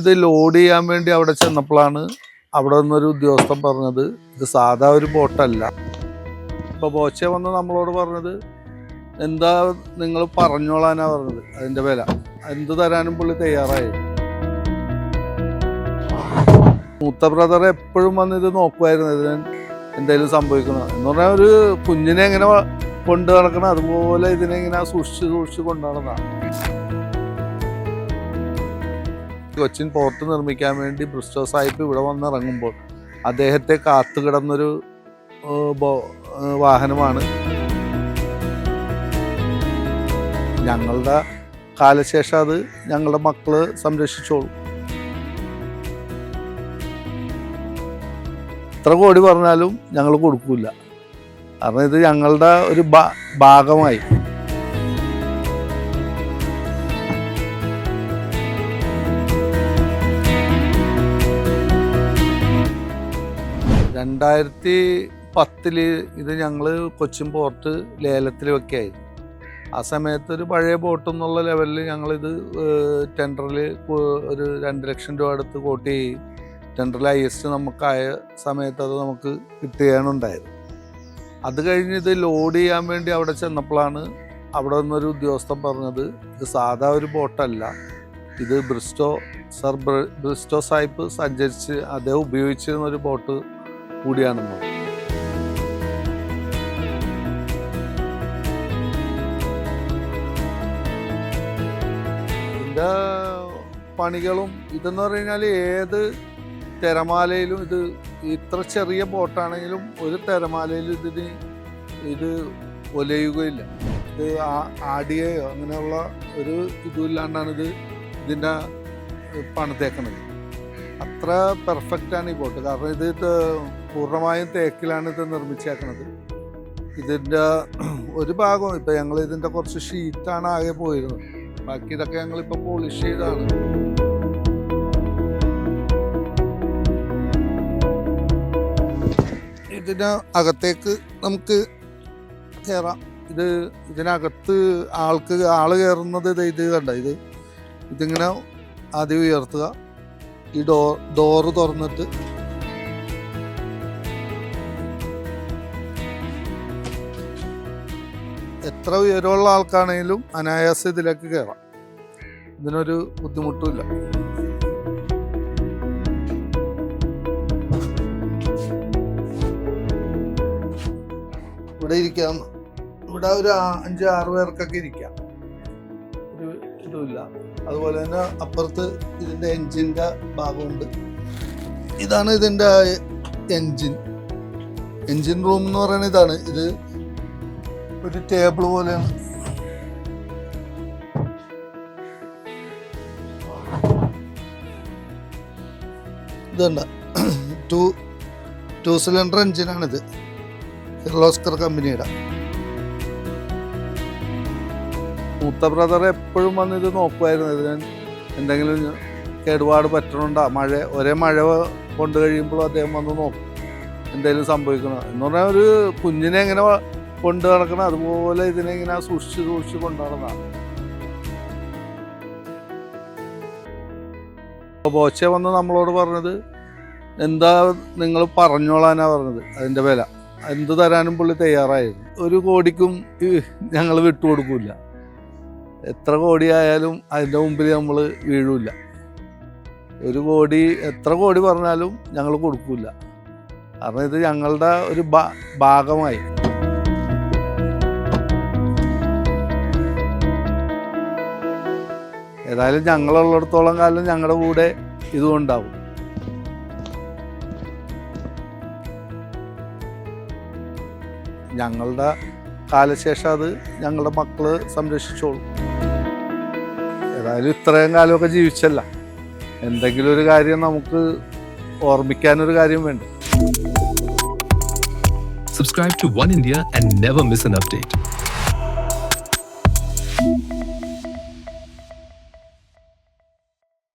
ഇത് ലോഡ് ചെയ്യാൻ വേണ്ടി അവിടെ ചെന്നപ്പോഴാണ് അവിടെ നിന്നൊരു ഉദ്യോഗസ്ഥൻ പറഞ്ഞത് ഇത് സാധാ ഒരു ബോട്ടല്ല. ഇപ്പൊ ബോച്ച വന്ന് നമ്മളോട് പറഞ്ഞത് എന്താ നിങ്ങൾ പറഞ്ഞോളാനാ പറഞ്ഞത്? അതിന്റെ വില. എന്ത് തരാനും പുള്ളി തയ്യാറായി. മൂത്ത ബ്രദർ എപ്പോഴും വന്ന് ഇത് നോക്കുമായിരുന്നു ഇതിന് എന്തെങ്കിലും സംഭവിക്കണം? എന്ന് പറഞ്ഞാൽ ഒരു കുഞ്ഞിനെ എങ്ങനെ കൊണ്ടു നടക്കണം? അതുപോലെ ഇതിനെ ഇങ്ങനെ സൂക്ഷിച്ച് സൂക്ഷിച്ച് കൊണ്ടു നടന്നതാണ് കൊച്ചിൻ പോർട്ട് നിർമ്മിക്കാൻ വേണ്ടി ബ്രിസ്റ്റോ സാഹിബ് ഇവിടെ വന്നിറങ്ങുമ്പോൾ അദ്ദേഹത്തെ കാത്തു കിടന്നൊരു ഏഹ്, ബോ- വാഹനമാണ്. ഞങ്ങളുടെ കാലശേഷം അത് ഞങ്ങളുടെ മക്കൾ സംരക്ഷിച്ചോളും. എത്ര കോടി പറഞ്ഞാലും ഞങ്ങൾ കൊടുക്കൂല. കാരണം ഇത് ഞങ്ങളുടെ ഒരു ഭാഗമായി. രണ്ടായിരത്തി പത്തിൽ ഇത് ഞങ്ങൾ കൊച്ചിൻ പോർട്ട് ലേലത്തിൽ വെക്കായിരുന്നു ആ സമയത്ത് ഒരു പഴയ ബോട്ട് എന്നുള്ള ലെവലിൽ ഞങ്ങളിത് ടെൻഡറിൽ ഒരു രണ്ട് ലക്ഷം രൂപ അടുത്ത് കോട്ട്. ചെയ്യും ടെൻഡറിൽ ഹയസ്റ്റ് നമുക്കായ സമയത്ത് അത് നമുക്ക് കിട്ടുകയാണ് ഉണ്ടായത് അത് കഴിഞ്ഞ് ഇത് ലോഡ് ചെയ്യാൻ വേണ്ടി അവിടെ ചെന്നപ്പോഴാണ് അവിടെ നിന്നൊരു ഉദ്യോഗസ്ഥൻ പറഞ്ഞത് ഇത് സാധാ ഒരു ബോട്ടല്ല. ഇത് ബ്രിസ്റ്റോ സർ ബ്രിസ്റ്റോ സാഹിബ് സഞ്ചരിച്ച് അദ്ദേഹം ഉപയോഗിച്ചിരുന്ന ഒരു ബോട്ട് കൂടിയാണെന്ന് ഇതിന്റെ പണികളും ഇതെന്ന് പറഞ്ഞു കഴിഞ്ഞാൽ ഏത് തിരമാലയിലും ഇത് ഇത്ര ചെറിയ ബോട്ടാണെങ്കിലും ഒരു തിരമാലയിലും ഇതിന് ഇത് ഒലയുകയില്ല. ഇത് ആ- ആടിയയോ അങ്ങനെയുള്ള ഒരു ഇതുമില്ലാണ്ടാണ് ഇത് ഇതിന്റെ പണിതേക്കണത്. അത്ര പെർഫെക്റ്റാണ് ഈ ബോട്ട്. കാരണം ഇത് പൂർണമായും തേക്കിലാണ് ഇത് നിർമ്മിച്ചേക്കുന്നത് ഇതിന്റെ ഒരു ഭാഗം ഇപ്പം ഞങ്ങൾ ഇതിന്റെ കുറച്ച് ഷീറ്റാണ് ആകെ പോയിരുന്നത്. ബാക്കി ഇതൊക്കെ ഞങ്ങളിപ്പോൾ പോളിഷ് ചെയ്താണ് ഇതിന് അകത്തേക്ക് നമുക്ക് കയറാം ഇത് ഇതിനകത്ത് ആൾക്ക് ആൾ കയറുന്നത് ഇത് ഇത് കണ്ട? ഇത് ഇതിങ്ങനെ ആദ്യം ഉയർത്തുക. ഈ ഡോ ഡോറ് തുറന്നിട്ട് എത്ര ഉയരമുള്ള ആൾക്കാണെങ്കിലും അനായാസം ഇതിലേക്ക് കയറാം. ഇതിനൊരു ബുദ്ധിമുട്ടുമില്ല. ഇവിടെ ഇരിക്കാം. ഇവിടെ ഒരു അഞ്ച് ആറ് പേർക്കൊക്കെ ഇരിക്കാം. ഒരു ഇതുമില്ല. അതുപോലെ തന്നെ അപ്പുറത്ത് ഇതിന്റെ എൻജിന്റെ ഭാഗമുണ്ട്. ഇതാണ് ഇതിന്റെ എൻജിൻ. എൻജിൻ റൂം എന്ന് പറയുന്നത് ഇതാണ്. ഇത് ഒരു ടേബിൾ പോലെയാണ്. ഇതുണ്ട് ടു ടു സിലിണ്ടർ എൻജിനാണിത് കിർലോസ്കർ കമ്പനിയുടെ. മൂത്ത ബ്രദർ എപ്പോഴും വന്ന് ഇത് നോക്കുമായിരുന്നു. ഇതിന് എന്തെങ്കിലും കേടുപാട് പറ്റണുണ്ടോ? മഴ ഒരേ മഴ കൊണ്ട് കഴിയുമ്പോൾ അദ്ദേഹം വന്ന് നോക്കും. എന്തെങ്കിലും സംഭവിക്കണോ? എന്ന് പറഞ്ഞാൽ ഒരു കുഞ്ഞിനെ എങ്ങനെ കൊണ്ട് നടക്കണം അതുപോലെ ഇതിനെ ഇങ്ങനെ സൂക്ഷിച്ച് സൂക്ഷിച്ച് കൊണ്ടു നടന്നതാണ് ബോച്ച വന്ന് നമ്മളോട് പറഞ്ഞത് എന്താ നിങ്ങൾ പറഞ്ഞോളാനാ പറഞ്ഞത് അതിന്റെ വില. എന്ത് തരാനും പുള്ളി തയ്യാറായിരുന്നു. ഒരു കോടിക്കും ഞങ്ങൾ വിട്ടുകൊടുക്കില്ല എത്ര കോടിയായാലും അതിന്റെ മുമ്പിൽ നമ്മൾ വീഴില്ല ഒരു കോടി എത്ര കോടി പറഞ്ഞാലും ഞങ്ങൾ കൊടുക്കില്ല കാരണം ഇത് ഞങ്ങളുടെ ഒരു ഭാഗമായി. ഏതായാലും ഞങ്ങളുള്ളിടത്തോളം കാലം ഞങ്ങളുടെ കൂടെ ഇതും ഉണ്ടാവും ഞങ്ങളുടെ കാലശേഷം അത് ഞങ്ങളുടെ മക്കൾ സംരക്ഷിച്ചോളും. ഏതായാലും ഇത്രയും കാലമൊക്കെ ജീവിച്ചല്ല. എന്തെങ്കിലും ഒരു കാര്യം നമുക്ക് ഓർമ്മിക്കാനൊരു കാര്യം വേണ്ട. Subscribe to One India and never miss an update.